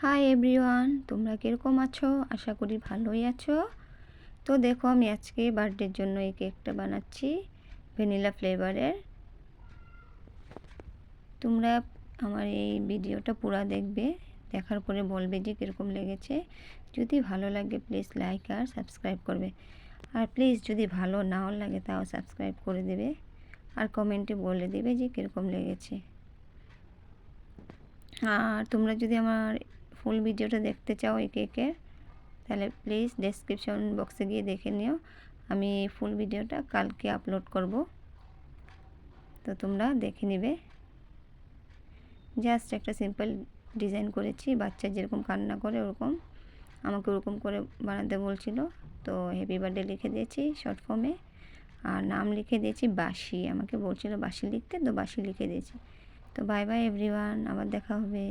Hi everyone তোমরা কীরকম আছো? আশা করি ভালোই আছো। তো দেখো, আমি আজকে বার্থডের জন্য এই কেকটা বানাচ্ছি ভ্যানিলা ফ্লেভারের তোমরা আমার এই ভিডিওটা পুরো দেখবে, দেখার পরে বলবে যে কীরকম লেগেছে। যদি ভালো লাগে প্লিজ লাইক আর সাবস্ক্রাইব করবে। আর প্লিজ যদি ভালো নাও লাগে, তাও সাবস্ক্রাইব করে দেবে। আর কমেন্টে বলে দেবে যে কীরকম লেগেছে। আর তোমরা যদি আমার ফুল ভিডিওটা দেখতে চাও এই কেকের তাহলে প্লিজ ডেসক্রিপশন বক্সে গিয়ে দেখে নিও। আমি ফুল ভিডিওটা কালকে আপলোড করব। তো তোমরা দেখে নিবে। জাস্ট একটা সিম্পল ডিজাইন করেছি, বাচ্চা যেরকম কান্না করে ওরকম, আমাকে ওরকম করে বানাতে বলছিল। তো হ্যাপি বার্থডে লিখে দিয়েছি শর্ট ফর্মে আর নাম লিখে দিয়েছি বাসি আমাকে বলছিল বাসি লিখতে, তো বাসি লিখে দিয়েছি। তো বাই বাই এভরিওয়ান আবার দেখা হবে।